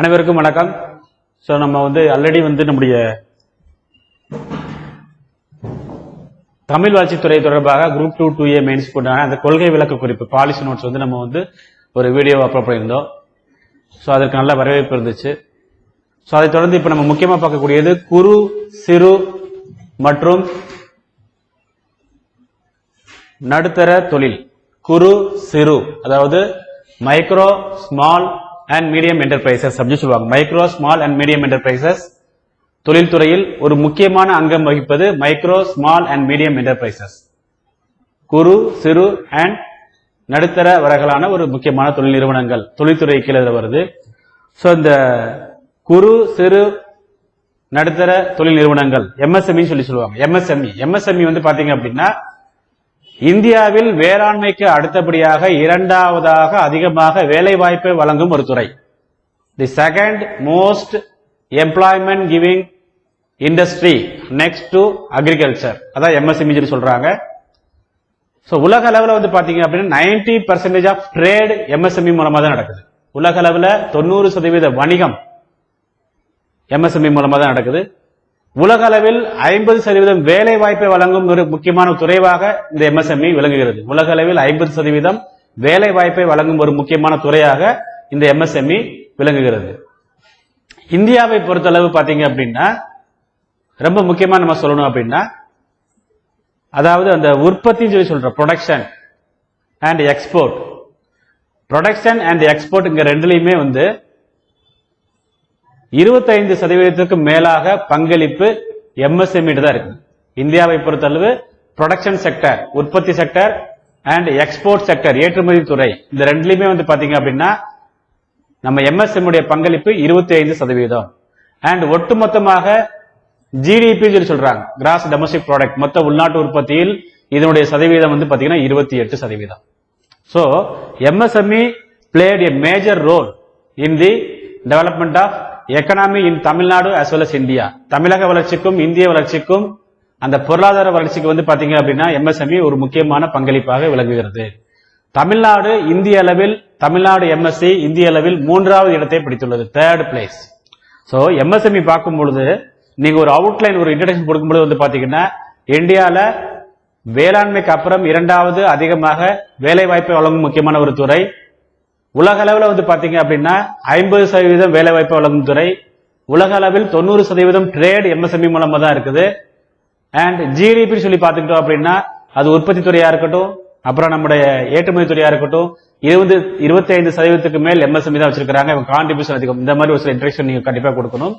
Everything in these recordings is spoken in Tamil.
அனைவருக்கும் வணக்கம். ஸோ நம்ம வந்து ஆல்ரெடி வந்து நம்முடைய தமிழ் வளர்ச்சித்துறை தொடர்பாக group two two A mains கொண்டான அந்த கொள்கை விளக்க குறிப்பு பாலிசி நோட்ஸ் வந்து நம்ம வந்து ஒரு வீடியோ அப்லோட் பண்ணியிருந்தோம். ஸோ அதற்கு நல்ல வரவேற்பு இருந்துச்சு. ஸோ அதை தொடர்ந்து இப்போ நம்ம முக்கியமாக பார்க்கக்கூடியது குறு சிறு மற்றும் நடுத்தர தொழில். குறு சிறு அதாவது micro small and medium enterprises அப்படின்னு சொல்லுவாங்க. Micro small and medium enterprises தொழில்துறையில் ஒரு முக்கியமான அங்கம் வகிப்பது micro small and medium enterprises குறு சிறு அண்ட் நடுத்தர வரகளான ஒரு முக்கியமான தொழில் நிறுவனங்கள் தொழில்துறை கீழே வருது. ஸோ இந்த குறு சிறு நடுத்தர தொழில் நிறுவனங்கள் எம்எஸ்எம்இ சொல்லி சொல்லுவாங்க. எம்எஸ்எம்இ எம்எஸ்எம்இ வந்து பாத்தீங்க அப்படின்னா இந்தியாவில் வேளாண்மைக்கு அடுத்தபடியாக இரண்டாவதாக அதிகமாக வேலை வாய்ப்பை வழங்கும் ஒரு துறை. The second most employment giving industry next to agriculture அதான் எம்எஸ்எம்இ சொல்றாங்க. ஸோ உலக அளவில் வந்து பாத்தீங்க அப்படின்னா ninety percentage of trade MSME மூலமா தான் நடக்குது. உலக அளவில் தொண்ணூறு சதவீத வணிகம் எம்எஸ்எம்இ மூலமா தான் நடக்குது. உலக அளவில் ஐம்பது சதவீதம் வேலை வாய்ப்பை வழங்கும் ஒரு முக்கியமான துறைவாக இந்த எம்எஸ்எம்இ விளங்குகிறது. உலக அளவில் ஐம்பது சதவீதம் வேலை வாய்ப்பை வழங்கும் ஒரு முக்கியமான துறையாக இந்த எம்எஸ்எம்இ விளங்குகிறது. இந்தியாவை பொறுத்தளவு பார்த்தீங்க அப்படின்னா ரொம்ப முக்கியமா நம்ம சொல்லணும் அப்படின்னா அதாவது அந்த உற்பத்தின்னு சொல்லி சொல்ற production and export production and export இங்க ரெண்டுலையுமே வந்து இருபத்தைந்து சதவீதத்துக்கு மேலாக பங்களிப்பு எம்எஸ்எம்இ தான் இருக்கு. இந்தியாவை பொறுத்தளவு ப்ரொடக்ஷன் செக்டர் உற்பத்தி செக்டர் அண்ட் எக்ஸ்போர்ட் செக்டர் ஏற்றுமதி துறை இந்த ரெண்டுலயுமே வந்து பாத்தீங்க அப்படின்னா நம்ம எம்எஸ்எம் உடைய பங்களிப்பு இருபத்தி ஐந்து சதவீதம். அண்ட் ஒட்டுமொத்தமாக ஜிடிபி சொல்லி சொல்றாங்க. கிராஸ் டொமஸ்டிக் ப்ராடக்ட் மொத்த உள்நாட்டு உற்பத்தியில் இதனுடைய சதவீதம் வந்து பாத்தீங்கன்னா இருபத்தி எட்டு சதவீதம். So MSME played a major role in the development of economy in Tamil Nadu as well as India. தமிழக வளர்ச்சிக்கும் இந்திய வளர்ச்சிக்கும் அந்த பொருளாதார வளர்ச்சிக்கு வந்து பாத்தீங்க அப்படின்னா எம்எஸ்எம்இ ஒரு முக்கியமான பங்களிப்பாக விளங்குகிறது. தமிழ்நாடு இந்திய அளவில் தமிழ்நாடு எம்எஸ்சி இந்திய அளவில் மூன்றாவது இடத்தை பிடித்துள்ளது தேர்ட் பிளேஸ் ஸோ எம்எஸ்எம்இ பார்க்கும் பொழுது நீங்க ஒரு அவுட்லைன் ஒரு இன்ட்ரடக்ஷன் கொடுக்கும்போது வந்து பாத்தீங்கன்னா இந்தியால வேளாண்மைக்கு அப்புறம் இரண்டாவது அதிகமாக வேலை வாய்ப்பை வழங்கும் முக்கியமான ஒரு துறை உலக அளவில் வந்து பார்த்தீங்க அப்படின்னா ஐம்பது சதவீதம் வேலைவாய்ப்பு வழங்கும் துறை. உலக அளவில் தொண்ணூறு சதவீதம் ட்ரேட் எம்எஸ்எம்இ மூலமாக தான் இருக்குது. அண்ட் ஜிடிபின்னு சொல்லி பார்த்துக்கிட்டோம் அப்படின்னா அது உற்பத்தி துறையாக இருக்கட்டும் அப்புறம் நம்முடைய ஏற்றுமதி துறையாக இருக்கட்டும் இருபது இருபத்தி ஐந்து சதவீதத்துக்கு மேல் எம்எஸ்எம்இ தான் வச்சிருக்காங்க இவங்க கான்ட்ரிபியூஷன் அதிகம். இந்த மாதிரி ஒரு சில இன்ட்ரெக்ஷன் நீங்கள் கண்டிப்பாக கொடுக்கணும்.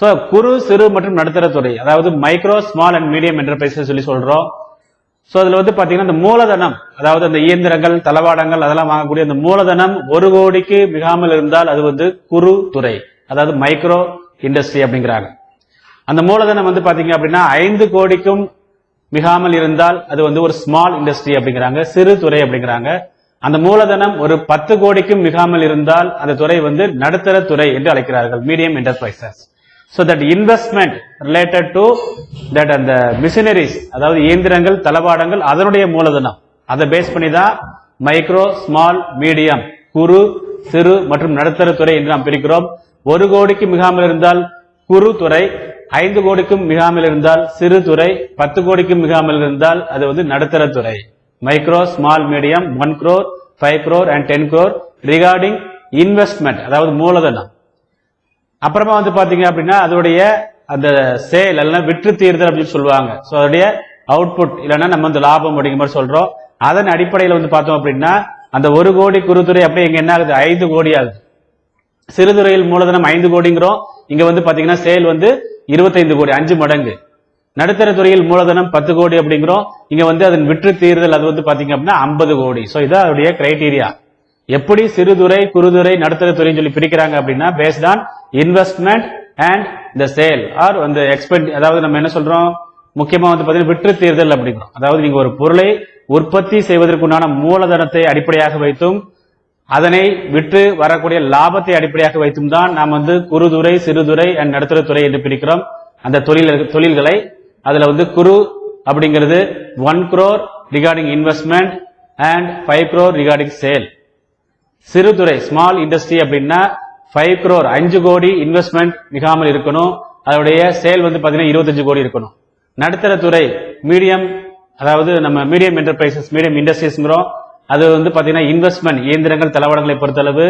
ஸோ குறு சிறு மற்றும் நடுத்தர துறை அதாவது micro small and medium enterprise சொல்லி சொல்கிறோம் சோ அதுல வந்து பாத்தீங்கன்னா இந்த மூலதனம் அதாவது அந்த இயந்திரங்கள் தளவாடங்கள் அதெல்லாம் வாங்கக்கூடிய அந்த மூலதனம் ஒரு கோடிக்கு மிகாமல் இருந்தால் அது வந்து குறு துறை அதாவது மைக்ரோ இண்டஸ்ட்ரி அப்படிங்கிறாங்க. அந்த மூலதனம் வந்து பாத்தீங்க அப்படின்னா ஐந்து கோடிக்கும் மிகாமல் இருந்தால் அது வந்து ஒரு ஸ்மால் இண்டஸ்ட்ரி அப்படிங்கிறாங்க சிறு துறை அப்படிங்கிறாங்க. அந்த மூலதனம் ஒரு பத்து கோடிக்கும் மிகாமல் இருந்தால் அந்த துறை வந்து நடுத்தர துறை என்று அழைக்கிறார்கள் medium enterprises so that investment related to that அந்த மிஷினரிஸ் அதாவது இயந்திரங்கள் தளவாடங்கள் அதனுடைய மூலதனம். அதை பேஸ் பண்ணி தான் மைக்ரோ ஸ்மால் மீடியம் குறு சிறு மற்றும் நடுத்தர துறை என்று நாம் பிரிக்கிறோம். ஒரு கோடிக்கு மிகாமல் இருந்தால் குறு துறை ஐந்து கோடிக்கும் மிகாமல் இருந்தால் சிறு துறை பத்து கோடிக்கும் மிகாமல் இருந்தால் அது வந்து நடுத்தர துறை. Micro small medium one crore five crore and ten crore regarding investment அதாவது மூலதனம். அப்புறமா வந்து பாத்தீங்க அப்படின்னா அதோடைய அந்த சேல் இல்லைன்னா விற்று தீர்தல் அப்படின்னு சொல்லுவாங்க. ஸோ அதோடைய அவுட்புட் இல்லைன்னா நம்ம வந்து லாபம் அப்படிங்கிற மாதிரி சொல்றோம். அதன் அடிப்படையில் வந்து பார்த்தோம் அப்படின்னா அந்த ஒரு கோடி குறுத்துறை அப்படியே இங்க என்ன ஆகுது? ஐந்து கோடி ஆகுது. சிறுதுறையில் மூலதனம் ஐந்து கோடிங்கிறோம். இங்க வந்து பாத்தீங்கன்னா சேல் வந்து இருபத்தைந்து கோடி அஞ்சு மடங்கு. நடுத்தர துறையில் மூலதனம் பத்து கோடி அப்படிங்கிறோம். இங்க வந்து அதன் விற்று தீர்தல் அது வந்து பாத்தீங்க அப்படின்னா ஐம்பது கோடி. ஸோ இதான் அவருடைய கிரைடீரியா எப்படி சிறுதுறை குறுதுறை நடுத்தர துறைன்னு சொல்லி பிரிக்கிறாங்க அப்படின்னா based on investment and the sale or அந்த எக்ஸ்பெக்ட் அதாவது நம்ம என்ன சொல்றோம்? முக்கியமா வந்து பாத்தீங்கன்னா விற்று தேர்தல் அப்படிங்கிறோம். அதாவது நீங்க ஒரு பொருளை உற்பத்தி செய்வதற்குண்டான மூலதனத்தை அடிப்படையாக வைத்தும் அதனை விற்று வரக்கூடிய லாபத்தை அடிப்படையாக வைத்தும் தான் நாம் வந்து குறுதுறை சிறுதுறை அண்ட் நடுத்தர துறை என்று பிரிக்கிறோம். அந்த தொழில் தொழில்களை அதுல வந்து குறு அப்படிங்கிறது one crore regarding investment and five crore regarding sale சிறுதுறை small industry அப்படின்னா ஃபைவ் குரோர் அஞ்சு கோடி இன்வெஸ்ட்மெண்ட் மிகாமல் இருக்கணும். அதோடைய சேல் வந்து பார்த்தீங்கன்னா இருபத்தஞ்சு கோடி இருக்கணும். நடுத்தர துறை மீடியம் அதாவது நம்ம மீடியம் என்டர்பிரைசஸ் மீடியம் இண்டஸ்ட்ரீஸ்ங்கிறோம் அது வந்து பார்த்தீங்கன்னா இன்வெஸ்ட்மெண்ட் இயந்திரங்கள் தளவாடங்களை பொறுத்தளவு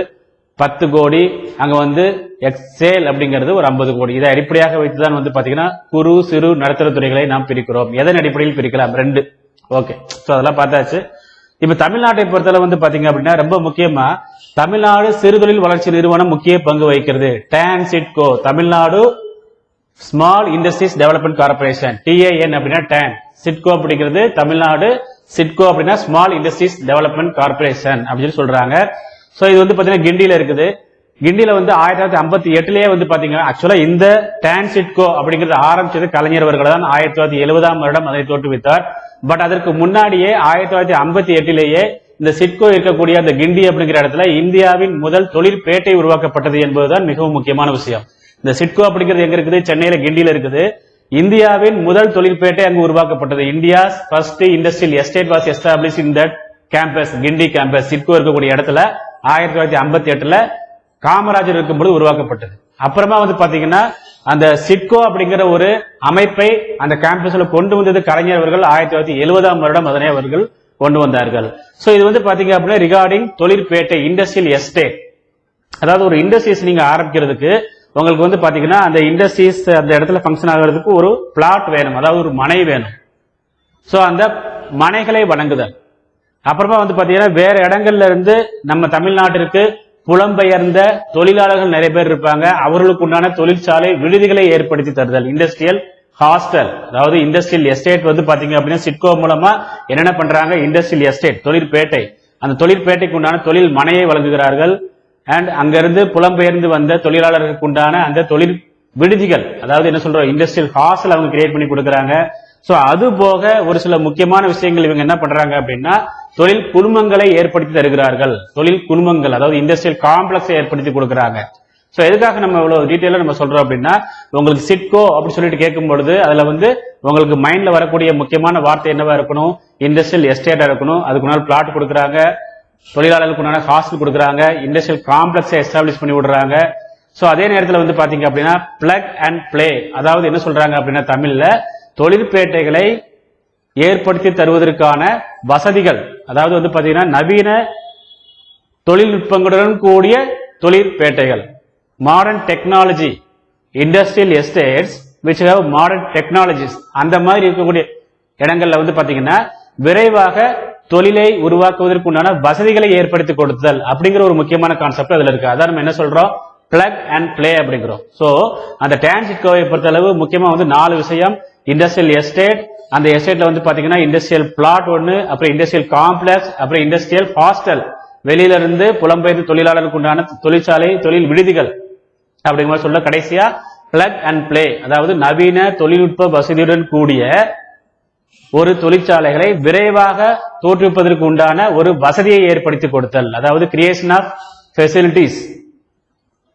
பத்து கோடி அங்கே வந்து எக்ஸ் சேல் அப்படிங்கிறது ஒரு ஐம்பது கோடி. இதை அடிப்படையாக வைத்துதான் வந்து பார்த்தீங்கன்னா குறு சிறு நடுத்தர துறைகளை நாம் பிரிக்கிறோம். எதன் அடிப்படையில் பிரிக்கலாம்? ரெண்டு. ஓகே ஸோ அதெல்லாம் பார்த்தாச்சு. இப்ப தமிழ்நாட்டை பொறுத்தளவு வந்து பாத்தீங்க அப்படின்னா ரொம்ப முக்கியமா தமிழ்நாடு சிறுதொழில் வளர்ச்சி நிறுவனம் முக்கிய பங்கு வகிக்கிறது. TANSIDCO Tamil Nadu small industries development corporation TAN அப்படின்னா டேன் சிட்கோ அப்படிங்கிறது தமிழ்நாடு சிட்கோ அப்படின்னா ஸ்மால் இண்டஸ்ட்ரீஸ் டெவலப்மெண்ட் கார்பரேஷன் அப்படின்னு சொல்றாங்க. சோ இது வந்து பாத்தீங்கன்னா கிண்டியில இருக்குது. கிண்டியில வந்து ஆயிரத்தி தொள்ளாயிரத்தி ஐம்பத்தி எட்டுலயே வந்து பாத்தீங்கன்னா ஆக்சுவலா இந்த டான் சிட்கோ அப்படிங்கிறது ஆரம்பிச்சது கலைஞர் அவர்கள் தான் ஆயிரத்தி தொள்ளாயிரத்தி எழுபதாம் வருடம் அதை தோற்றுவித்தார். பட் அதற்கு முன்னாடியே ஆயிரத்தி தொள்ளாயிரத்தி ஐம்பத்தி எட்டிலேயே இந்த சிட்கோ இருக்கக்கூடிய அந்த கிண்டி அப்படிங்கிற இடத்துல இந்தியாவின் முதல் தொழிற்பேட்டை உருவாக்கப்பட்டது என்பதுதான் மிகவும் முக்கியமான விஷயம். இந்த சிட்கோ அப்படிங்கிறது எங்க இருக்குது? சென்னையில கிண்டியில இருக்குது. இந்தியாவின் முதல் தொழிற்பேட்டை அங்கு உருவாக்கப்பட்டது. India's first industrial estate was establish in that campus Guindy campus SIDCO இருக்கக்கூடிய இடத்துல ஆயிரத்தி தொள்ளாயிரத்தி ஐம்பத்தி எட்டுல காமராஜர் இருக்கும்போது உருவாக்கப்பட்டது. அப்புறமா வந்து பாத்தீங்கன்னா அந்த சிட்கோ அப்படிங்கிற ஒரு அமைப்பை அந்த கேம்பஸ்ல கொண்டு வந்தது கலைஞர் அவர்கள் ஆயிரத்தி தொள்ளாயிரத்தி எழுபதாம் வருடம் அதனை அவர்கள் கொண்டு வந்தார்கள். சோ இது வந்து பாத்தீங்க அப்படின்னா ரிகார்டிங் தொழிற்பேட்டை இண்டஸ்ட்ரியல் எஸ்டேட் அதாவது ஒரு இண்டஸ்ட்ரீஸ் நீங்க ஆரம்பிக்கிறதுக்கு உங்களுக்கு வந்து பாத்தீங்கன்னா அந்த இண்டஸ்ட்ரீஸ் அந்த இடத்துல ஃபங்க்ஷன் ஆகிறதுக்கு ஒரு பிளாட் வேணும். அதாவது ஒரு மனை வேணும். சோ அந்த மனைகளை வழங்குதல் அப்புறமா வந்து பாத்தீங்கன்னா வேற இடங்கள்ல இருந்து நம்ம தமிழ்நாட்டிற்கு புலம்பெயர்ந்த தொழிலாளர்கள் நிறைய பேர் இருப்பாங்க. அவர்களுக்கு உண்டான தொழிற்சாலை விடுதிகளை ஏற்படுத்தி தருதல். இண்டஸ்ட்ரியல் ஹாஸ்டல் அதாவது இண்டஸ்ட்ரியல் எஸ்டேட் வந்து பாத்தீங்க அப்படின்னா சிட்கோ மூலமா என்னென்ன பண்றாங்க? இண்டஸ்ட்ரியல் எஸ்டேட் தொழிற்பேட்டை. அந்த தொழிற்பேட்டைக்கு உண்டான தொழில் மனையை வழங்குகிறார்கள். அண்ட் அங்கிருந்து புலம்பெயர்ந்து வந்த தொழிலாளர்களுக்கு உண்டான அந்த தொழில் விடுதிகள் அதாவது என்ன சொல்றோம்? இண்டஸ்ட்ரியல் ஹாஸ்டல் அவங்க கிரியேட் பண்ணி கொடுக்குறாங்க. சோ அது போக ஒரு சில முக்கியமான விஷயங்கள் இவங்க என்ன பண்றாங்க அப்படின்னா தொழில் குழுமங்களை ஏற்படுத்தி தருகிறார்கள். தொழில் குழுமங்கள் அதாவது இண்டஸ்ட்ரியல் காம்ப்ளெக்ஸை ஏற்படுத்தி கொடுக்குறாங்க. சோ எதுக்காக நம்ம இவ்வளவு டீட்டெயிலா நம்ம சொல்றோம் அப்படின்னா உங்களுக்கு சிட்கோ அப்படின்னு சொல்லிட்டு கேட்கும் பொழுது அதுல வந்து உங்களுக்கு மைண்ட்ல வரக்கூடிய முக்கியமான வார்த்தை என்னவா இருக்கணும்? இண்டஸ்ட்ரியல் எஸ்டேட்டா இருக்கணும். அதுக்கு முன்னால் பிளாட் கொடுக்குறாங்க. தொழிலாளர்களுக்கு உண்டான ஹாஸ்டல் கொடுக்குறாங்க. இண்டஸ்ட்ரியல் காம்ப்ளெக்ஸை எஸ்டாப்ளிஷ் பண்ணி விடுறாங்க. சோ அதே நேரத்துல வந்து பாத்தீங்க அப்படின்னா பிளக் அண்ட் பிளே அதாவது என்ன சொல்றாங்க அப்படின்னா தமிழ்ல தொழிற்பேட்டைகளை ஏற்படுத்தி தருவதற்கான வசதிகள் அதாவது வந்து பார்த்தீங்கன்னா நவீன தொழில்நுட்பங்களுடன் கூடிய தொழிற்பேட்டைகள். Modern technology industrial estates which have modern technologies அந்த மாதிரி இருக்கக்கூடிய இடங்கள்ல வந்து பார்த்தீங்கன்னா விரைவாக தொழிலை உருவாக்குவதற்கு உண்டான வசதிகளை ஏற்படுத்தி கொடுத்தல் அப்படிங்கிற ஒரு முக்கியமான கான்செப்ட் அதுல இருக்கு. அதான் நம்ம என்ன சொல்றோம்? பிளக் அண்ட் பிளே அப்படிங்கிறோம். சோ அந்த டான்சிட்கோவை பொறுத்தளவு முக்கியமா வந்து நாலு விஷயம். இண்டஸ்ட்ரியல் எஸ்டேட் அந்த எஸ்டேட்ல வந்து பாத்தீங்கன்னா இண்டஸ்ட்ரியல் பிளாட் ஒன்னு அப்புறம் இண்டஸ்ட்ரியல் காம்ப்ளெக்ஸ் அப்புறம் இண்டஸ்ட்ரியல் ஹாஸ்டல் வெளியில இருந்து புலம்பெயர்ந்து தொழிலாளருக்கு உண்டான தொழிற்சாலை தொழில் விடுதிகள் அப்படிங்கிற மாதிரி சொல்ல கடைசியா பிளக் அண்ட் பிளே அதாவது நவீன தொழில்நுட்ப வசதியுடன் கூடிய ஒரு தொழிற்சாலைகளை விரைவாக தோற்றுவிப்பதற்கு உண்டான ஒரு வசதியை ஏற்படுத்தி கொடுத்தல். அதாவது கிரியேஷன் ஆஃப் ஃபெசிலிட்டிஸ்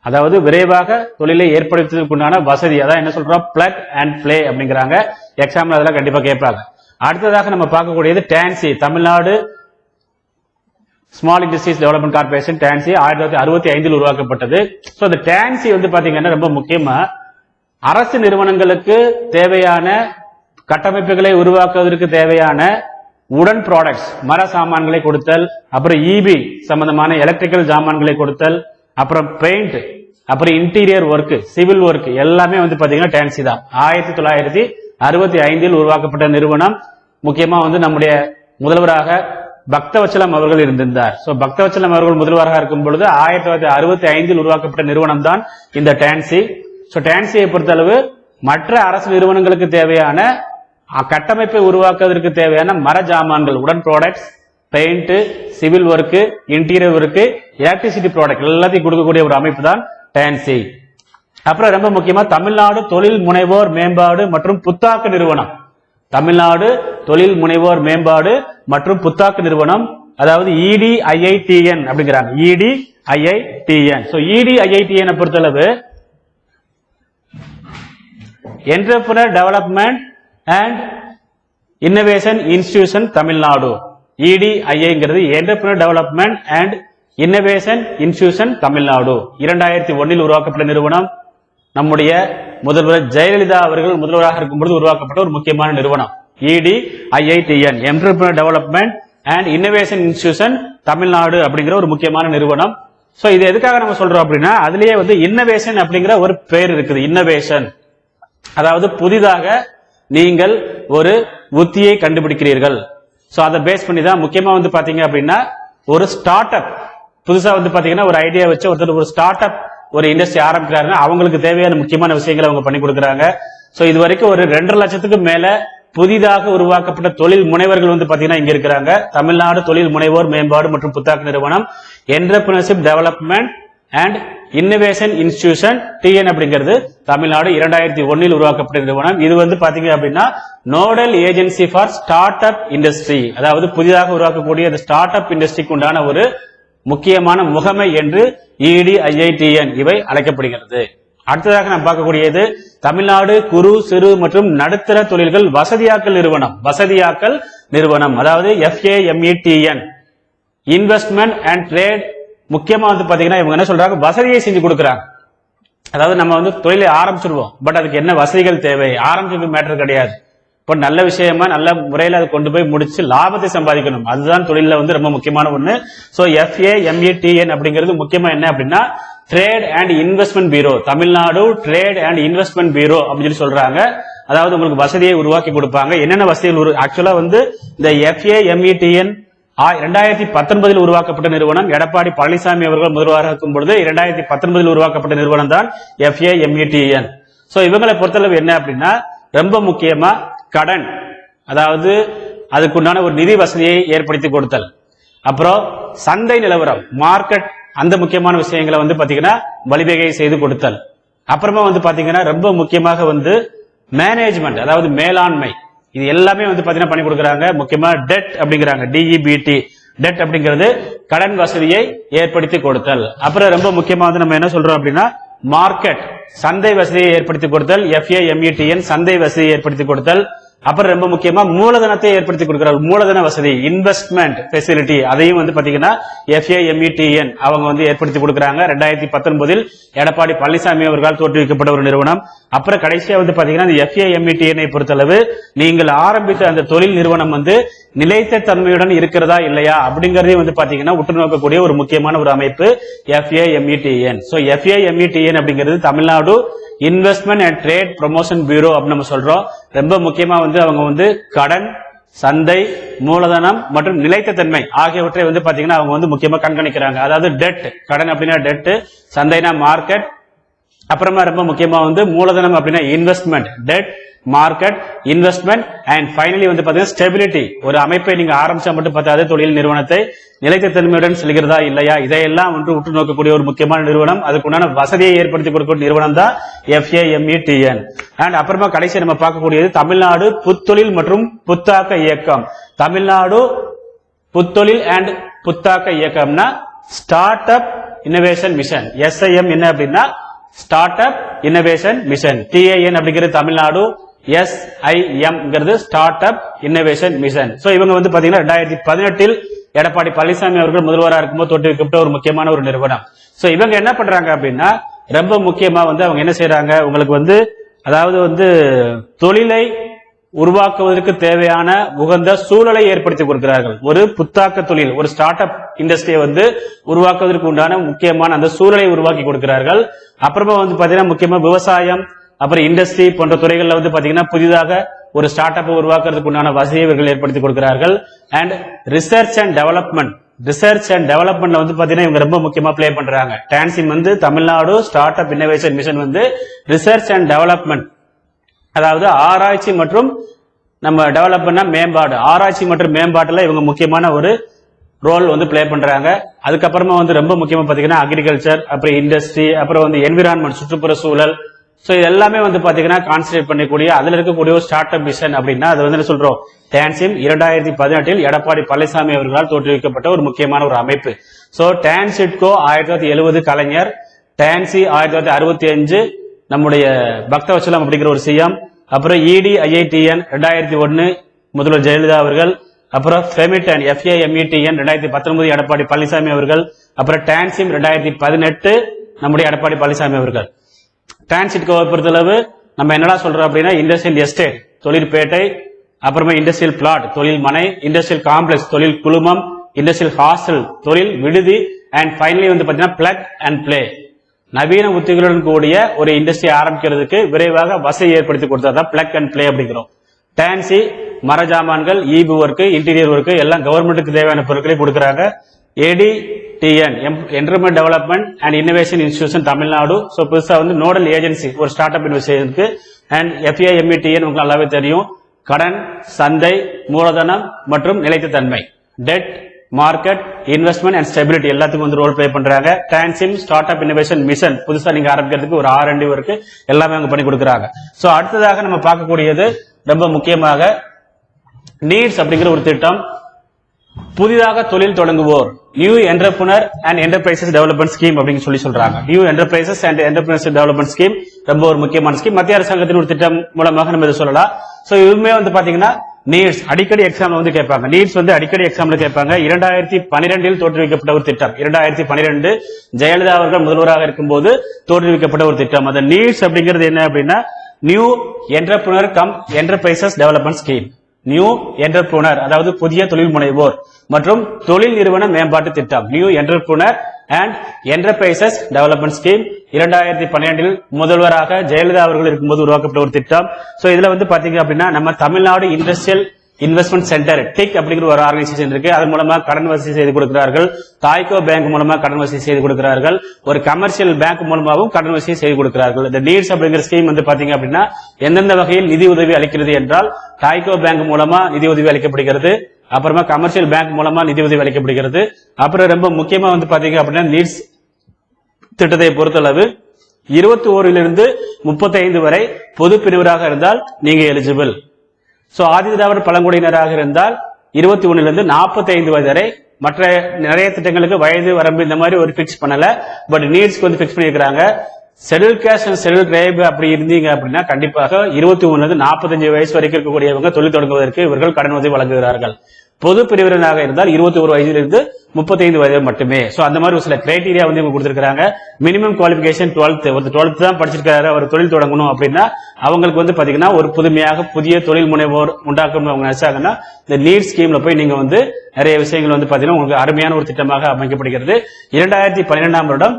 அதாவது விரைவாக தொழிலை ஏற்படுத்துவதற்குண்டான வசதி அதான் என்ன சொல்றோம்? பிளக் அண்ட் பிளே அப்படிங்கிறாங்க. எக்ஸாம்ல அதெல்லாம் கண்டிப்பா கேட்பாங்க. அடுத்ததாக நம்ம பார்க்கக்கூடியது TANSI Tamil Nadu small industries development corporation TANSI ஆயிரத்தி தொள்ளாயிரத்தி அறுபத்தி ஐந்தில் உருவாக்கப்பட்டது. ஸோ இந்த டான்சி வந்து பாத்தீங்கன்னா ரொம்ப முக்கியமா அரசு நிறுவனங்களுக்கு தேவையான கட்டமைப்புகளை உருவாக்குவதற்கு தேவையான உடன் ப்ராடக்ட்ஸ் மர சாமான்களை கொடுத்தல் அப்புறம் இபி சம்பந்தமான எலக்ட்ரிக்கல் சாமான்களை கொடுத்தல் அப்புறம் பெயிண்ட் அப்புறம் இன்டீரியர் ஒர்க் சிவில் ஒர்க் எல்லாமே வந்து பாத்தீங்கன்னா டான்சி தான். ஆயிரத்தி தொள்ளாயிரத்தி அறுபத்தி ஐந்தில் உருவாக்கப்பட்ட நிறுவனம். முக்கியமா வந்து நம்முடைய முதல்வராக பக்தவச்சலம் அவர்கள் இருந்திருந்தார். சோ பக்தவச்சலம் அவர்கள் முதல்வராக இருக்கும் பொழுது ஆயிரத்தி தொள்ளாயிரத்தி அறுபத்தி ஐந்தில் உருவாக்கப்பட்ட நிறுவனம் தான் இந்த டான்சி சோ டான்சியை பொறுத்தளவு மற்ற அரசு நிறுவனங்களுக்கு தேவையான கட்டமைப்பை உருவாக்குவதற்கு தேவையான மர ஜாமான்கள் உடன் products paint civil work interior work electricity product எல்லாத்தையும் கொடுக்கக்கூடிய ஒரு அமைப்பு தான் டான்சி அப்புறம் ரொம்ப முக்கியமா தமிழ்நாடு தொழில் முனைவோர் மேம்பாடு மற்றும் புத்தாக்க நிறுவனம். தமிழ்நாடு தொழில் முனைவோர் மேம்பாடு மற்றும் புத்தாக்க நிறுவனம் அதாவது இடிஐஐடிஎன் இடி ஐஐடிஎன் அப்படிங்கிறாங்க. EDIITN ED IITN so EDI IITian பொறுத்தளவு entrepreneur development and innovation institution Tamil Nadu. இடிஐங்கிறது entrepreneur development and innovation institution Tamil Nadu இரண்டாயிரத்தி ஒன்னில் உருவாக்கப்பட்ட நிறுவனம். நம்முடைய முதல்வர் ஜெயலலிதா அவர்கள் முதல்வராக இருக்கும்போது உருவாக்கப்பட்ட ஒரு முக்கியமான நிறுவனம். EDII TN entrepreneur development and innovation institution Tamil Nadu அப்படிங்கிற ஒரு முக்கியமான நிறுவனம். ஸோ இது எதுக்காக நம்ம சொல்றோம் அப்படின்னா அதுலயே வந்து இன்னோவேஷன் அப்படிங்கிற ஒரு பேர் இருக்குது. இன்னோவேஷன் அதாவது புதிதாக நீங்கள் ஒரு உத்தியை கண்டுபிடிக்கிறீர்கள். ஸோ அதை பேஸ் பண்ணி தான் முக்கியமாக வந்து பார்த்தீங்க அப்படின்னா ஒரு ஸ்டார்ட் அப் புதுசாக வந்து பார்த்தீங்கன்னா ஒரு ஐடியா வச்சு ஒருத்தர் ஒரு ஸ்டார்ட் அப் ஒரு இண்டஸ்ட்ரி ஆரம்பிக்கிறாருன்னா அவங்களுக்கு தேவையான முக்கியமான விஷயங்களை அவங்க பண்ணி கொடுக்குறாங்க. ஸோ இது வரைக்கும் ஒரு ரெண்டரை லட்சத்துக்கு மேலே புதிதாக உருவாக்கப்பட்ட தொழில் முனைவர்கள் வந்து பாத்தீங்கன்னா இங்க இருக்கிறாங்க. தமிழ்நாடு தொழில் முனைவோர் மேம்பாடு மற்றும் புத்தாக்க நிறுவனம் entrepreneurship development and innovation institution TN அப்படிங்கிறது தமிழ்நாடு இரண்டாயிரத்தி ஒன்னில் உருவாக்கப்பட்ட நிறுவனம். இது வந்து பாத்தீங்க அப்படின்னா nodal agency for start up industry அதாவது புதிதாக உருவாக்கக்கூடிய அந்த ஸ்டார்ட் அப் இண்டஸ்ட்ரிக்கு உண்டான ஒரு முக்கியமான முகமை என்று இடிஐஐடிஎன் இடி ஐஐடிஎன் இவை அழைக்கப்படுகிறது. அடுத்ததாக நாம் பார்க்கக்கூடியது தமிழ்நாடு குறு சிறு மற்றும் நடுத்தர தொழில்கள் வசதியாக்கல் நிறுவனம். வசதியாக்கல் நிறுவனம். அதாவது எஃப்ஏஎம்இடிஎன் இன்வெஸ்ட்மெண்ட் அண்ட் ட்ரேட் முக்கியமா வந்து பாத்தீங்கன்னா இவங்க என்ன சொல்றாங்க? வசதியை செஞ்சு கொடுக்குறாங்க. அதாவது நம்ம வந்து தொழிலை ஆரம்பிச்சிருவோம். பட் அதுக்கு என்ன வசதிகள் தேவை? ஆரம்பிச்சது மேட்டர் கிடையாது. இப்போ நல்ல விஷயமா நல்ல முறையில் அதை கொண்டு போய் முடிச்சு லாபத்தை சம்பாதிக்கணும். அதுதான் தொழிலில் வந்து ரொம்ப முக்கியமான ஒன்று ஸோ எஃப்ஏ எம்ஏடிஎன் அப்படிங்கிறது முக்கியமா என்ன அப்படின்னா trade and investment bureau Tamil Nadu trade and investment bureau அப்படின்னு சொல்லி சொல்றாங்க. அதாவது உங்களுக்கு வசதியை உருவாக்கி கொடுப்பாங்க. என்னென்ன வசதிகள் ஆக்சுவலாக வந்து இந்த எஃப்ஏ எம்இடிஎன் இரண்டாயிரத்தி பத்தொன்பதில் உருவாக்கப்பட்ட நிறுவனம் எடப்பாடி பழனிசாமி அவர்கள் முதல்வராக இருக்கும் பொழுது இரண்டாயிரத்தி பத்தொன்பதில் உருவாக்கப்பட்ட நிறுவனம் தான் எஃப்ஏ எம்இடிஎன் ஸோ இவங்களை பொறுத்தளவு என்ன அப்படின்னா ரொம்ப முக்கியமா கடன் அதாவது அதுக்குண்டான ஒரு நிதி வசதியை ஏற்படுத்தி கொடுத்தல். அப்புறம் சந்தை நிலவரம் மார்க்கெட் அந்த முக்கியமான விஷயங்களை வந்து பாத்தீங்கன்னா வழிவகை செய்து கொடுத்தல். அப்புறமா வந்து பாத்தீங்கன்னா ரொம்ப முக்கியமாக வந்து மேனேஜ்மெண்ட் அதாவது மேலாண்மை. இது எல்லாமே வந்து பாத்தீங்கன்னா பண்ணி கொடுக்குறாங்க. முக்கியமா டெட் அப்படிங்கிறாங்க. டிஇபிடி டெட் அப்படிங்கிறது கடன் வசதியை ஏற்படுத்தி கொடுத்தல். அப்புறம் ரொம்ப முக்கியமா வந்து நம்ம என்ன சொல்றோம் அப்படின்னா மார்க்கெட் சந்தை வசதியை ஏற்படுத்தி கொடுத்தல். எஃப்ஏ எம்இடிஎன் சந்தை வசதியை ஏற்படுத்தி கொடுத்தல். அப்புறம் ரொம்ப முக்கியமா மூலதனத்தை ஏற்படுத்தி கொடுக்கிறார். மூலதன வசதி இன்வெஸ்ட்மெண்ட் ஃபெசிலிட்டி அதையும் வந்து பாத்தீங்கன்னா எஃப்ஏஎம்இடிஎன் அவங்க வந்து ஏற்படுத்தி கொடுக்குறாங்க. ரெண்டாயிரத்தி பத்தொன்பதில் எடப்பாடி பழனிசாமி அவர்களால் தோற்றுவிக்கப்பட்ட ஒரு நிறுவனம். அப்புறம் கடைசியா வந்து பாத்தீங்கன்னா இந்த எஃப்ஏஎம்இடிஎன்ஐ பொறுத்தளவு நீங்கள் ஆரம்பித்த அந்த தொழில் நிறுவனம் வந்து நிலைத்த தன்மையுடன் இருக்கிறதா இல்லையா அப்படிங்கறதையும் வந்து பாத்தீங்கன்னா உற்று நோக்கக்கூடிய ஒரு முக்கியமான ஒரு அமைப்பு எஃப்ஏ எம்இடிஎன் சோ எஃப்ஏஎம்இடிஎன் அப்படிங்கிறது Tamil Nadu investment and trade promotion bureau அப்படின்னு நம்ம சொல்றோம். ரொம்ப முக்கியமா வந்து அவங்க வந்து கடன் சந்தை மூலதனம் மற்றும் நிலைத்த தன்மை ஆகியவற்றை வந்து பாத்தீங்கன்னா அவங்க வந்து முக்கியமா கண்காணிக்கிறாங்க. அதாவது டெட் கடன் அப்படின்னா டெட் சந்தைனா மார்க்கெட் அப்புறமா ரொம்ப முக்கியமா வந்து மூலதனம் அப்படின்னா investment debt market investment and finally வந்து பாத்தீங்கன்னா ஸ்டெபிலிட்டி ஒரு அமைப்பை நீங்க ஆரம்பிச்சா மட்டும் பார்த்தாது தொழில் நிறுவனத்தை. நிலைத்த தன்மையுடன் செல்கிறதா இல்லையா? இதையெல்லாம் ஒன்று உற்று நோக்கக்கூடிய ஒரு முக்கியமான நிறுவனம். அதுக்குண்டான வசதியை ஏற்படுத்தி கொடுக்கக்கூடிய நிறுவனம் தான் எஃப்ஏஎம்இடிஎன் அண்ட் அப்புறமா கடைசி நம்ம பார்க்கக்கூடியது தமிழ்நாடு புத்தொழில் மற்றும் புத்தாக்க இயக்கம். தமிழ்நாடு புத்தொழில் அண்ட் புத்தாக்க இயக்கம்னா start up innovation mission SIM என்ன அப்படின்னா? Start up innovation mission TAN அப்படிங்கிறது Tamil Nadu எஸ்ஐஎம்ங்கிறது start up innovation mission so இவங்க வந்து பாத்தீங்கன்னா ரெண்டாயிரத்தி பதினெட்டில் எடப்பாடி பழனிசாமி அவர்கள் முதல்வராக இருக்கும்போது தோற்றுவிக்கப்பட்ட ஒரு முக்கியமான ஒரு நிறுவனம். சோ இவங்க என்ன பண்றாங்க அப்படின்னா ரொம்ப முக்கியமா வந்து அவங்க என்ன செய்யறாங்க உங்களுக்கு வந்து அதாவது வந்து தொழிலை உருவாக்குவதற்கு தேவையான உகந்த சூழலை ஏற்படுத்தி கொடுக்கிறார்கள். ஒரு புத்தாக்க தொழில் ஒரு ஸ்டார்ட் அப் இண்டஸ்ட்ரியை வந்து உருவாக்குவதற்கு உண்டான முக்கியமான அந்த சூழலை உருவாக்கி கொடுக்கிறார்கள். அப்புறமா வந்து பாத்தீங்கன்னா முக்கியமா விவசாயம் அப்புறம் இண்டஸ்ட்ரி போன்ற துறைகளில் வந்து பார்த்தீங்கன்னா புதிதாக ஒரு ஸ்டார்ட் அப் உருவாக்குறதுக்கு உண்டான வசதியை இவர்கள் ஏற்படுத்தி கொடுக்கிறார்கள். And research and development research and டெவலப்மெண்ட்ல வந்து பாத்தீங்கன்னா இவங்க ரொம்ப முக்கியமா ப்ளே பண்றாங்க. டான்சிம் வந்து Tamil Nadu start up innovation mission வந்து ரிசர்ச் அண்ட் டெவலப்மெண்ட் அதாவது ஆராய்ச்சி மற்றும் நம்ம டெவலப்மெண்ட்னா மேம்பாடு. ஆராய்ச்சி மற்றும் மேம்பாட்டுல இவங்க முக்கியமான ஒரு ரோல் வந்து ப்ளே பண்றாங்க. அதுக்கப்புறமா வந்து ரொம்ப முக்கியமா பாத்தீங்கன்னா அக்ரிகல்ச்சர் அப்புறம் இண்டஸ்ட்ரி அப்புறம் வந்து என்விரான்மெண்ட் சுற்றுப்புற சூழல் ஸோ இது எல்லாமே வந்து பார்த்தீங்கன்னா கான்சன்ட்ரேட் பண்ணக்கூடிய அதில் இருக்கக்கூடிய ஒரு ஸ்டார்ட் அப் மிஷன் அப்படின்னா அது வந்து என்ன சொல்றோம்? டான்சிம் இரண்டாயிரத்தி பதினெட்டில் எடப்பாடி பழனிசாமி அவர்களால் தோற்றுவிக்கப்பட்ட ஒரு முக்கியமான ஒரு அமைப்பு. ஸோ டான்சிட்கோ ஆயிரத்தி தொள்ளாயிரத்தி எழுபது கலைஞர் டான்சி ஆயிரத்தி தொள்ளாயிரத்தி அறுபத்தி அஞ்சு நம்முடைய பக்தவச்சலம் அப்படிங்கிற ஒரு சிஎம் அப்புறம் இடி ஐஐடிஎன் ரெண்டாயிரத்தி ஒன்னு முதல்வர் ஜெயலலிதா அவர்கள் அப்புறம் ஃபெமிட் அண்ட் எஃப்ஏஎம்இடிஎன் ரெண்டாயிரத்தி பத்தொன்பது எடப்பாடி பழனிசாமி அவர்கள் அப்புறம் டான்சிம் ரெண்டாயிரத்தி பதினெட்டு நம்முடைய எடப்பாடி பழனிசாமி அவர்கள். டிரான்சிட் கோவை பொறுத்தளவு நம்ம என்னடா சொல்றோம் அப்படின்னா இண்டஸ்ட்ரியல் எஸ்டேட் தொழிற்பேட்டை அப்புறமா இண்டஸ்ட்ரியல் பிளாட் தொழில் மனை இண்டஸ்ட்ரியல் காம்ப்ளெக்ஸ் தொழில் குழுமம் இண்டஸ்ட்ரியல் ஹாஸ்டல் தொழில் விடுதி அண்ட் ஃபைனலி வந்து பாத்தீங்கன்னா பிளக் அண்ட் பிளே நவீன உத்திகளுடன் கூடிய ஒரு இண்டஸ்ட்ரி ஆரம்பிக்கிறதுக்கு விரைவாக வசதி ஏற்படுத்தி கொடுத்ததான் பிளக் அண்ட் பிளே அப்படிங்கிறோம். டான்சி மரஜாமான்கள் இபி ஒர்க்கு இன்டீரியர் ஒர்க்கு எல்லாம் கவர்மெண்ட்டுக்கு தேவையான பொருட்களை கொடுக்குறாங்க. EDII TN entrepreneur development and innovation institution Tamil Nadu so புதுசாக வந்து நோடல் ஏஜென்சி ஒரு ஸ்டார்ட் அப் இன்வெஸ்டிக்கு அண்ட் எஃப்ஐஎம்இடிஎன் உங்களுக்கு நல்லாவே தெரியும். கடன் சந்தை மூலதனம் மற்றும் நிலைத்த தன்மை debt market investment and stability எல்லாத்துக்கும் வந்து ரோல் ப்ளே பண்றாங்க. TANSIM start up innovation mission புதுசா நீங்க ஆரம்பிக்கிறதுக்கு ஒரு ஆர் அண்ட் இருக்கு. எல்லாமே அவங்க பண்ணி கொடுக்குறாங்க. ஸோ அடுத்ததாக நம்ம பார்க்கக்கூடியது ரொம்ப முக்கியமாக நீட்ஸ் அப்படிங்கிற ஒரு திட்டம். புதிதாக தொழில் தொடங்குவோர் new entrepreneur and enterprises development scheme அப்படின்னு சொல்லி சொல்றாங்க. New enterprises and enterprises development scheme ரொம்ப ஒரு முக்கியமான ஸ்கீம் மத்திய அரசாங்கத்தின் ஒரு திட்டம் மூலமாக நம்ம இதை சொல்லலாம். சோ இதுவுமே வந்து பாத்தீங்கன்னா நீட்ஸ் அடிக்கடி எக்ஸாம்ல வந்து கேட்பாங்க. நீட்ஸ் வந்து அடிக்கடி எக்ஸாம்ல கேட்பாங்க. இரண்டாயிரத்தி பனிரெண்டில் தோற்றுவிக்கப்பட்ட ஒரு திட்டம். இரண்டாயிரத்தி பனிரெண்டு ஜெயலலிதா அவர்கள் முதல்வராக இருக்கும்போது தோற்றுவிக்கப்பட்ட ஒரு திட்டம். அந்த நீட்ஸ் அப்படிங்கிறது என்ன அப்படின்னா new entrepreneur cum enterprises development scheme new entrepreneur அதாவது புதிய தொழில் முனைவோர் மற்றும் தொழில் நிறுவன மேம்பாட்டு திட்டம். New entrepreneur and enterprises development scheme இரண்டாயிரத்தி பன்னிரெண்டில் முதல்வராக ஜெயலலிதா அவர்கள் இருக்கும்போது உருவாக்கப்பட்ட ஒரு திட்டம். சோ இதுல வந்து பாத்தீங்க அப்படின்னா நம்ம Tamil Nadu industrial investment centre TIIC அப்படிங்கிற ஒரு ஆர்கனைசேஷன் இருக்கு. அதன் மூலமா கடன் வசதி செய்து கொடுக்கிறார்கள். தாய்கோ பேங்க் மூலமா கடன் வசதி செய்து கொடுக்கிறார்கள். ஒரு கமர்ஷியல் பேங்க் மூலமாகவும் கடன் வசதி செய்து கொடுக்கிறார்கள். இந்த நீட்ஸ் அப்படிங்கிற ஸ்கீம் வந்து பாத்தீங்க அப்படின்னா எந்தெந்த வகையில் நிதி உதவி அளிக்கிறது என்றால் தாய்கோ பேங்க் மூலமா நிதி உதவி அளிக்கப்படுகிறது. அப்புறமா கமர்ஷியல் பேங்க் மூலமா நிதி உதவி அளிக்கப்படுகிறது. அப்புறம் ரொம்ப முக்கியமா வந்து பாத்தீங்க அப்படின்னா நீட்ஸ் திட்டத்தை பொறுத்தளவு இருபத்தி ஓரிலிருந்து முப்பத்தி ஐந்து வரை பொது பிரிவராக இருந்தால் நீங்க எலிஜிபிள் சோ ஆதி பழங்குடியினராக இருந்தால் இருபத்தி ஒண்ணுல இருந்து நாற்பத்தி ஐந்து வயது வரை மற்ற நிறைய திட்டங்களுக்கு வயது வரம்பு இந்த மாதிரி ஒரு பிக்ஸ் பண்ணல. பட் நீட்ஸ்க்கு வந்து பிக்ஸ் பண்ணியிருக்கிறாங்க. Schedule caste and schedule tribe அப்படி இருந்தீங்க அப்படின்னா கண்டிப்பாக இருபத்தி ஒண்ணுல இருந்து நாற்பத்தஞ்சு வயசு வரைக்கும் இருக்கக்கூடியவங்க தொழில் தொடங்குவதற்கு இவர்கள் கடன் உதவி வழங்குகிறார்கள். பொது பிரிவினராக இருந்தால் இருபத்தி ஒரு வயதிலிருந்து முப்பத்தைந்து வயது மட்டுமே. ஸோ அந்த மாதிரி ஒரு சில கிரைடீரியா வந்து இவங்க கொடுத்துருக்காங்க மினிமம் குவாலிபிகேஷன் டுவெல்த் ஒரு டுவெல்த் தான் படிச்சிருக்காரு அவர் தொழில் தொடங்கணும் அப்படின்னா அவங்களுக்கு வந்து பாத்தீங்கன்னா ஒரு புதுமையாக புதிய தொழில் முனைவோர் உண்டாக்கணும் அவங்க நினைச்சாங்கன்னா இந்த நீட் ஸ்கீம்ல போய் நீங்க வந்து நிறைய விஷயங்கள் வந்து பாத்தீங்கன்னா உங்களுக்கு அருமையான ஒரு திட்டமாக அமைக்கப்படுகிறது. இரண்டாயிரத்தி பன்னிரெண்டாம் வருடம்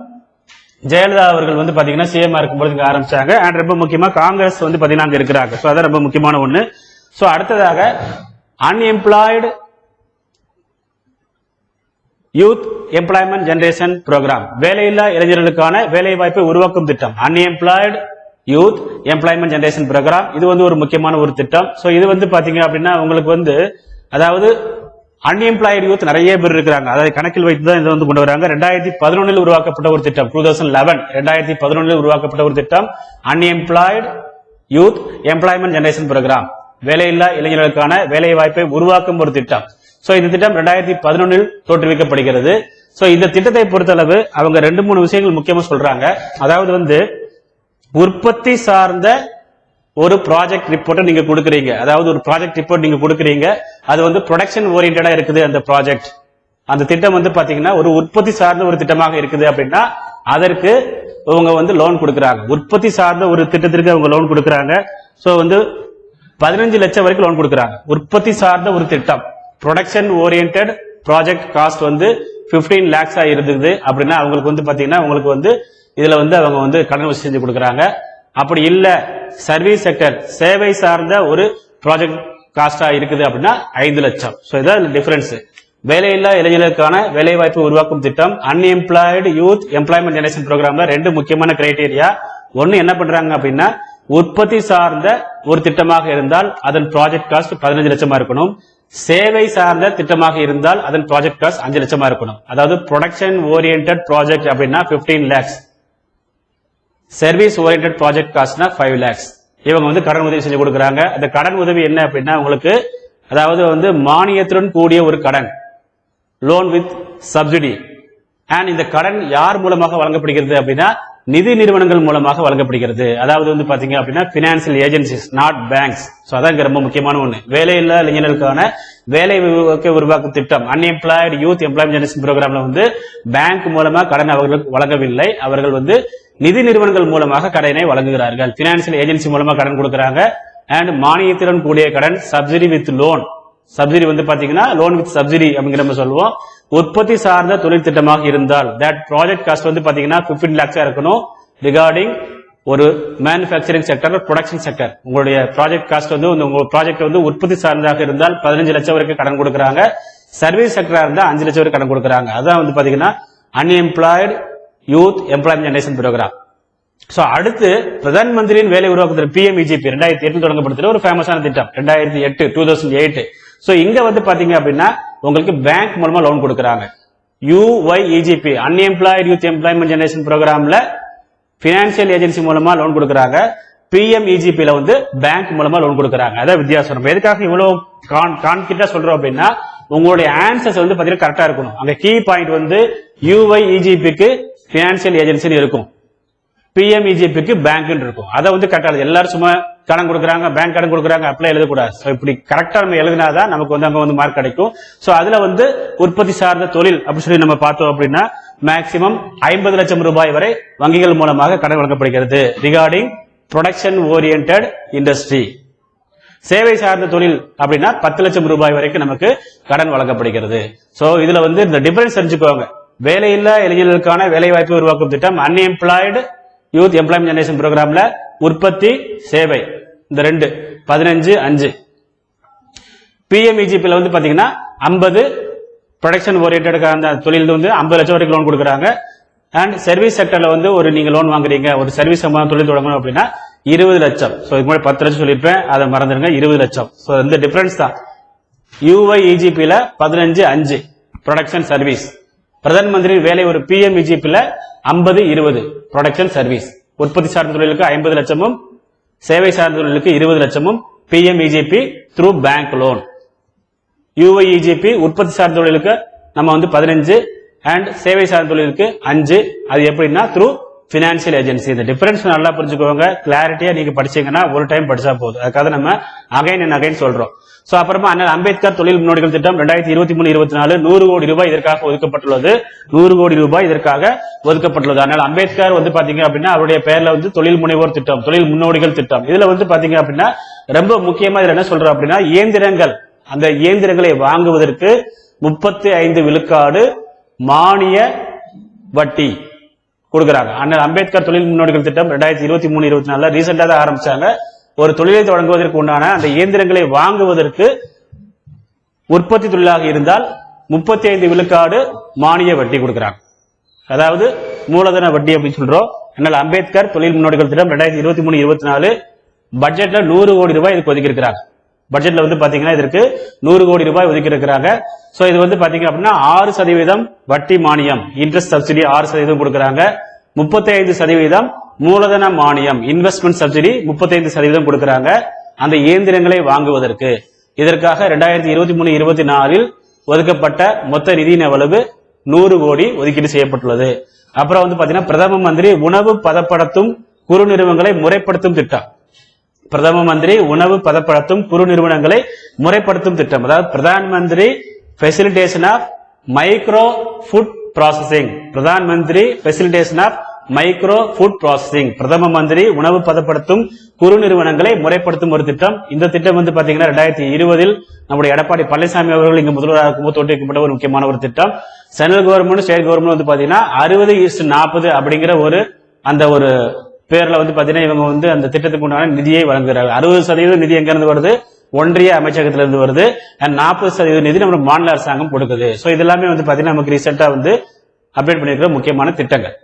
ஜெயலலிதா அவர்கள் வந்து பாத்தீங்கன்னா சிஎம் இருக்கும்போது இங்க ஆரம்பிச்சாங்க. அண்ட் ரொம்ப முக்கியமா காங்கிரஸ் வந்து பாத்தீங்கன்னா அங்க இருக்கிறாங்க. ஸோ அதான் ரொம்ப முக்கியமான ஒண்ணு. ஸோ அடுத்ததாக unemployed youth employment generation programme வேலையில்லா இளைஞர்களுக்கான வேலை வாய்ப்பை உருவாக்கும் திட்டம். Unemployed youth employment generation programme இது வந்து ஒரு முக்கியமான ஒரு திட்டம். ஸோ இது வந்து பாத்தீங்க அப்படின்னா உங்களுக்கு வந்து அதாவது அன்எம்ப்ளாய்டு யூத் நிறைய பேர் இருக்கிறாங்க. அதை கணக்கில் வைத்து தான் இதை வந்து கொண்டு வராங்க. ரெண்டாயிரத்தி பதினொன்னில் உருவாக்கப்பட்ட ஒரு திட்டம். டூ தௌசண்ட் லெவன் ரெண்டாயிரத்தி பதினொன்னில் உருவாக்கப்பட்ட ஒரு திட்டம். Unemployed youth employment generation programme வேலையில்லா இளைஞர்களுக்கான வேலை வாய்ப்பை உருவாக்கும் ஒரு திட்டம். சோ இந்த திட்டம் ரெண்டாயிரத்தி பதினொன்னில் தோற்றுவிக்கப்படுகிறது. சோ இந்த திட்டத்தை பொறுத்தளவு அவங்க ரெண்டு மூணு விஷயங்கள் முக்கியமா சொல்றாங்க. அதாவது வந்து உற்பத்தி சார்ந்த ஒரு ப்ராஜெக்ட் ரிப்போர்ட்டை நீங்க கொடுக்குறீங்க. அதாவது ஒரு ப்ராஜெக்ட் ரிப்போர்ட் நீங்க கொடுக்குறீங்க. அது வந்து ப்ரொடக்ஷன் ஓரியன்டா இருக்குது அந்த ப்ராஜெக்ட் அந்த திட்டம் வந்து பாத்தீங்கன்னா ஒரு உற்பத்தி சார்ந்த ஒரு திட்டமாக இருக்குது அப்படின்னா அதற்கு இவங்க வந்து லோன் கொடுக்குறாங்க. உற்பத்தி சார்ந்த ஒரு திட்டத்திற்கு அவங்க லோன் கொடுக்குறாங்க. சோ வந்து பதினஞ்சு லட்சம் வரைக்கும் லோன் கொடுக்குறாங்க. உற்பத்தி சார்ந்த ஒரு திட்டம். ப்ரொடக்ஷன் ஓரியன்ட் ப்ராஜெக்ட் காஸ்ட் வந்து ஃபிஃப்டீன் லேக்ஸாக இருந்தது. அப்படின்னா அவங்களுக்கு வந்து பார்த்தீங்கன்னா உங்களுக்கு வந்து இதில் வந்து அவங்க வந்து கடன் வசதி செஞ்சு கொடுக்குறாங்க. அப்படி இல்லை சர்வீஸ் செக்டர் சேவை சார்ந்த ஒரு ப்ராஜெக்ட் காஸ்ட்டாக இருக்குது அப்படின்னா ஐந்து லட்சம். ஸோ இதான் டிஃபரன்ஸ் வேலையில்லா இளைஞர்களுக்கான வேலைவாய்ப்பு உருவாக்கும் திட்டம் அன்எம்ப்ளாய்டு யூத் எம்ப்ளாய்மெண்ட் ஜெனரேஷன் ப்ரோக்ராம்ல ரெண்டு முக்கியமான கிரைடீரியா ஒன்று என்ன பண்றாங்க அப்படின்னா உற்பத்தி சார்ந்த ஒரு திட்டமாக இருந்தால் அதன் ப்ராஜெக்ட் காஸ்ட் பதினஞ்சு லட்சமா இருக்கணும். சேவை சார்ந்த திட்டமாக இருந்தால் அதன் ப்ராஜெக்ட் காஸ்ட் அஞ்சு லட்சமா இருக்கணும். அதாவது ப்ரொடக்ஷன் ஓரியன்ட் ப்ராஜெக்ட் அப்படின்னா 15 லேக்ஸ் சர்வீஸ் ஓரியன்ட் ப்ராஜெக்ட் காஸ்ட்னா ஃபைவ் லேக்ஸ் இவங்க வந்து கடன் உதவி செஞ்சு கொடுக்குறாங்க. அந்த கடன் உதவி என்ன அப்படின்னா உங்களுக்கு அதாவது வந்து மானியத்துடன் கூடிய ஒரு கடன். லோன் வித் சப்சிடி அண்ட் இந்த கடன் யார் மூலமாக வழங்கப்படுகிறது அப்படின்னா நிதி நிறுவனங்கள் மூலமாக வழங்கப்படுகிறது. அதாவது வந்து பாத்தீங்க அப்படின்னா financial agencies not banks so அதான் இங்க ரொம்ப முக்கியமான ஒண்ணு. வேலையில்லா இளைஞர்களுக்கான வேலை உருவாக்கும் திட்டம். அன்எம்ப்ளாய்டு யூத் எம்ப்ளாய்மெண்ட் ஜெனரேஷன் ப்ரோக்ராம்ல வந்து பேங்க் மூலமா கடன் அவர்களுக்கு வழங்கவில்லை. அவர்கள் வந்து நிதி நிறுவனங்கள் மூலமாக கடனை வழங்குகிறார்கள். பினான்சியல் ஏஜென்சி மூலமா கடன் கொடுக்குறாங்க. அண்ட் மானியத்துடன் கூடிய கடன் சப்சிடி வித் லோன் சப்சிடி வந்து பாத்தீங்கன்னா லோன் வித் சப்சிடி அப்படிங்கிற நம்ம சொல்லுவோம். உற்பத்தி சார்ந்த தொழில் திட்டமாக இருந்தால் தட் ப்ராஜெக்ட் காஸ்ட் வந்து பாத்தீங்கன்னா 15 லேக்ஸா இருக்கணும். ரிகார்டிங் ஒரு மேனுஃபேக்சரிங் செக்டர் ப்ரொடக்ஷன் செக்டர் உங்களுடைய ப்ராஜெக்ட் காஸ்ட் வந்து உங்க- ப்ராஜெக்ட் வந்து உற்பத்தி சார்ந்ததாக இருந்தால் பதினஞ்சு லட்சம் வரைக்கும் கடன் கொடுக்குறாங்க. சர்வீஸ் செக்டரா இருந்தால் அஞ்சு லட்சம் வரைக்கும் கடன் கொடுக்குறாங்க. அதான் வந்து பாத்தீங்கன்னா unemployed youth employment generation programme so அடுத்து பிரதான் மந்திரியின் வேலை உருவாக்கத்தில் பிஎம்இஜிபி ரெண்டாயிரத்தி எட்டில் தொடங்கப்படுத்த ஒரு ஃபேமஸான திட்டம் ரெண்டாயிரத்தி எட்டு டூ தௌசண்ட் எயிட் சோ இங்க வந்து பாத்தீங்க அப்படின்னா உங்களுக்கு பேங்க் மூலமா லோன் கொடுக்கறாங்க. UYEGP unemployed youth employment generation ப்ரோக்ராம்ல பினான்சியல் ஏஜென்சி மூலமா லோன் கொடுக்கறாங்க. பிஎம்இஜிபியில வந்து பேங்க் மூலமா லோன் கொடுக்கறாங்க. அதான் வித்தியாசம். நம்ம எதுக்காக இவ்வளவு கான்கிட்டா சொல்றோம் அப்படின்னா உங்களுடைய ஆன்சர்ஸ் வந்து பாத்தீங்கன்னா கரெக்டா இருக்கணும். அங்க கீ பாயிண்ட் வந்து யூஒய்இஜிபிக்கு பினான்சியல் ஏஜென்சின்னு இருக்கும். பிஎம்இஜிபிக்கு பேங்க் இருக்கும். அதை வந்து கரெக்டாக எல்லாரும் சும்மா கடன் கொடுக்குறாங்க பேங்க் கடன் கொடுக்குறாங்க அப்ளை எழுதக்கூடாது. இப்படி கரெக்டாக நம்ம எழுதினாதான் நமக்கு வந்து அங்கே வந்து மார்க் கிடைக்கும். ஸோ அதில் வந்து உற்பத்தி சார்ந்த தொழில் அப்படின்னு சொல்லி நம்ம பார்த்தோம் அப்படின்னா மேக்சிமம் ஐம்பது லட்சம் ரூபாய் வரை வங்கிகள் மூலமாக கடன் வழங்கப்படுகிறது. ரிகார்டிங் ப்ரொடக்ஷன் ஓரியன்ட் இண்டஸ்ட்ரி சேவை சார்ந்த தொழில் அப்படின்னா பத்து லட்சம் ரூபாய் வரைக்கும் நமக்கு கடன் வழங்கப்படுகிறது. ஸோ இதுல வந்து இந்த டிஃபரன்ஸ் தெரிஞ்சுக்கோங்க. வேலையில்லா இளைஞர்களுக்கான வேலை வாய்ப்பு உருவாக்கும் திட்டம் அன்எம்ப்ளாய்டு யூத் எம்ப்ளாய்மெண்ட் ஜெனரேஷன் ப்ரோக்ராம்ல உற்பத்தி சேவை. இந்த ரெண்டு பதினஞ்சு அஞ்சு. பிஎம்இஜிபியில் வந்து பாத்தீங்கன்னா 50 ப்ரொடக்ஷன் ஓரியன்ட் அந்த தொழில் வந்து 50 லட்சம் வரைக்கும் லோன் கொடுக்குறாங்க. அண்ட் சர்வீஸ் செக்டர்ல வந்து ஒரு நீங்க லோன் வாங்குறீங்க ஒரு சர்வீஸ் சம்பந்தம் தொழில் தொடங்கணும் அப்படின்னா இருபது லட்சம். ஸோ இதுக்கு முன்னாடி பத்து லட்சம் சொல்லியிருப்பேன் அதை மறந்துடுங்க இருபது லட்சம். ஸோ இந்த டிஃபரன்ஸ் தான். யூஐஇஜிபியில் பதினஞ்சு அஞ்சு. ப்ரொடக்ஷன் சர்வீஸ் பிரதான் மந்திரி வேலை ஒரு பிஎம்இஜிபியில் ஐம்பது இருபது ப்ரொடக்ஷன் சர்வீஸ் உற்பத்தி சார்ந்த தொழிலுக்கு ஐம்பது லட்சமும் சேவை சார்ந்த தொழிலுக்கு இருபது லட்சமும் PMEGP through bank loan UYEGP உற்பத்தி சார்ந்த தொழிலுக்கு நம்ம வந்து பதினஞ்சு அண்ட் சேவை சார்ந்த தொழிலுக்கு அஞ்சு. அது எப்படின்னா த்ரூ பினான்சியல் ஏஜென்சி இந்த டிஃபரன்ஸ் நல்லா புரிஞ்சுக்கோங்க. கிளாரிட்டியா நீங்க படிச்சீங்கன்னா ஒரு டைம் படிச்சா போதும். அதுக்காக நம்ம அகைன் அண்ட் அகைன் சொல்றோம். சோ அப்புறமா அண்ணல் அம்பேத்கர் தொழில் முன்னோடிகள் திட்டம் ரெண்டாயிரத்தி இருபத்தி மூணு இருபத்தி நாலு நூறு கோடி ரூபாய் இதற்காக ஒதுக்கப்பட்டுள்ளது. நூறு கோடி ரூபாய் இதற்காக ஒதுக்கப்பட்டுள்ளது. அதனால் அம்பேத்கர் வந்து பாத்தீங்க அப்படின்னா அவருடைய பெயர்ல வந்து தொழில் முனைவோர் திட்டம் தொழில் முன்னோடிகள் திட்டம். இதுல வந்து பாத்தீங்க அப்படின்னா ரொம்ப முக்கியமா இதுல என்ன சொல்றோம் அப்படின்னா இயந்திரங்கள். அந்த இயந்திரங்களை வாங்குவதற்கு முப்பத்தி ஐந்து விழுக்காடு மானிய வட்டி கொடுக்குறாங்க. அண்ணல் அம்பேத்கர் தொழில் முன்னோடிகள் திட்டம் ரெண்டாயிரத்தி இருபத்தி மூணு இருபத்தி நாலுல ரீசெண்டா தான் ஆரம்பிச்சாங்க. ஒரு தொழிலை தொடங்குவதற்கு உண்டான அந்த இயந்திரங்களை வாங்குவதற்கு உற்பத்தி தொழிலாக இருந்தால் முப்பத்தி ஐந்து விழுக்காடு மானிய வட்டி கொடுக்குறாங்க. அதாவது மூலதன வட்டி அப்படின்னு சொல்றோம். அண்ணல் அம்பேத்கர் தொழில் முன்னோடிகள் திட்டம் ரெண்டாயிரத்தி இருபத்தி மூணு இருபத்தி நாலு பட்ஜெட்ல நூறு கோடி ரூபாய் இதுக்கு ஒதுக்கி இருக்கிறாங்க பட்ஜெட்ல வந்து பாத்தீங்கன்னா இதற்கு நூறு கோடி ரூபாய் ஒதுக்கி இருக்கிறாங்க சோ இது வந்து பாத்தீங்க அப்படின்னா ஆறு சதவீதம் வட்டி மானியம் இன்ட்ரெஸ்ட் சப்சிடி ஆறு சதவீதம் கொடுக்குறாங்க. முப்பத்தி ஐந்து சதவீதம் மூலதன மானியம் இன்வெஸ்ட்மெண்ட் சப்சிடி முப்பத்தைந்து சதவீதம் கொடுக்கறாங்க. அந்த இயந்திரங்களை வாங்குவதற்கு. இதற்காக ரெண்டாயிரத்தி இருபத்தி மூணு இருபத்தி நாலில் ஒதுக்கப்பட்ட மொத்த நிதியின் எவ்வளவு? நூறு கோடி ஒதுக்கீடு செய்யப்பட்டுள்ளது. அப்புறம் வந்து பாத்தீங்கன்னா பிரதம மந்திரி உணவு பதப்படுத்தும் குறு நிறுவனங்களை முறைப்படுத்தும் திட்டம். பிரதம மந்திரி உணவு பதப்படுத்தும் குறு நிறுவனங்களை முறைப்படுத்தும் திட்டம். அதாவது Pradhan Mantri facilitation of micro food processing Pradhan Mantri facilitation of micro food processing. பிரதம மந்திரி உணவு பதப்படுத்தும் குறு நிறுவனங்களை முறைப்படுத்தும் ஒரு திட்டம். இந்த திட்டம் வந்து பாத்தீங்கன்னா ரெண்டாயிரத்தி இருபதில் நம்முடைய எடப்பாடி பழனிசாமி அவர்கள் இங்கு முதல்வராக இருக்கும்போது தோற்றுவிக்கப்பட்ட ஒரு முக்கியமான ஒரு திட்டம். சென்ட்ரல் கவர்மெண்ட் ஸ்டேட் கவர்மெண்ட் வந்து பாத்தீங்கன்னா அறுபது ஈஸ்ட் நாற்பது அப்படிங்கிற ஒரு அந்த ஒரு பேர்ல வந்து பாத்தீங்கன்னா இவங்க வந்து அந்த திட்டத்துக்கு உண்டான நிதியை வழங்குகிறார்கள் அறுபது சதவீதம் நிதி எங்க இருந்து வருது? ஒன்றிய அமைச்சகத்திலிருந்து வருது. அண்ட் நாற்பது சதவீத நிதி நம்ம மாநில அரசாங்கம் கொடுக்குது. சோ இது எல்லாமே வந்து பாத்தீங்கன்னா நமக்கு ரீசெண்டா வந்து அப்டேட் பண்ணிருக்கிற முக்கியமான திட்டங்கள்.